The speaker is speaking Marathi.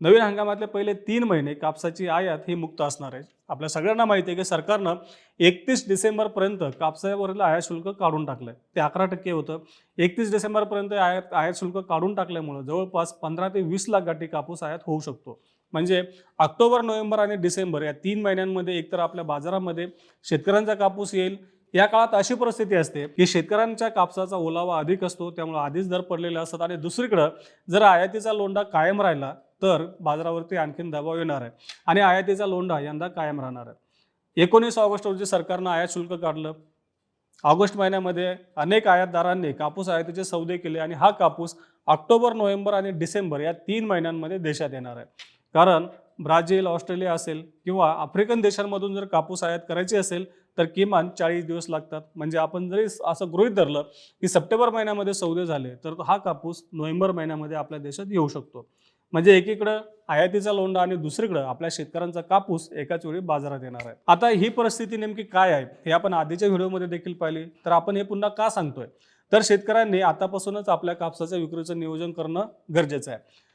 नवीन हंगामातले पहिले तीन महिने कापसाची आयात ही मुक्त असणार आहे. आपल्या सगळ्यांना माहिती आहे की सरकारनं एकतीस डिसेंबरपर्यंत कापसावरील आयात शुल्क काढून टाकलं आहे ते अकरा टक्के होतं. एकतीस डिसेंबरपर्यंत आयात आयात शुल्क काढून टाकल्यामुळं जवळपास पंधरा ते वीस लाख गाठी कापूस आयात होऊ शकतो. म्हणजे ऑक्टोबर नोव्हेंबर आणि डिसेंबर या तीन महिन्यांमध्ये एकतर आपल्या बाजारामध्ये शेतकऱ्यांचा कापूस येईल. या काळात अशी परिस्थिती असते की शेतकऱ्यांच्या कापसाचा ओलावा अधिक असतो त्यामुळे आधीच दर पडलेले असतात आणि दुसरीकडं जर आयातीचा लोंढा कायम राहिला तर बाजारावरती आणखीन दबाव येणार आहे. आणि आयातीचा लोंढा यंदा कायम राहणार आहे. एकोणीस ऑगस्ट रोजी सरकारनं आयात शुल्क काढलं. ऑगस्ट महिन्यामध्ये अनेक आयातदारांनी कापूस आयातीचे सौदे केले आणि हा कापूस ऑक्टोबर नोव्हेंबर आणि डिसेंबर या तीन महिन्यांमध्ये देशात येणार आहे. कारण ब्राझील ऑस्ट्रेलिया असेल किंवा आफ्रिकन देशांमधून जर कापूस आयात करायची असेल तर किमान चाळीस दिवस लागतात. म्हणजे आपण जरी असं गृहीत धरलं की सप्टेंबर महिन्यामध्ये सौदे झाले तर हा कापूस नोव्हेंबर महिन्यामध्ये आपल्या देशात येऊ शकतो. म्हणजे एकीकडं आयातीचा लोंढा आणि दुसरीकडं आपल्या शेतकऱ्यांचा कापूस एकाच वेळी बाजारात येणार आहे. आता ही परिस्थिती नेमकी काय आहे हे आपण आधीच्या व्हिडिओमध्ये देखील पाहिली. तर आपण हे पुन्हा का सांगतोय? तर शेतकऱ्यांनी आतापासूनच आपल्या कापसाच्या विक्रीचं नियोजन करणं गरजेचं आहे.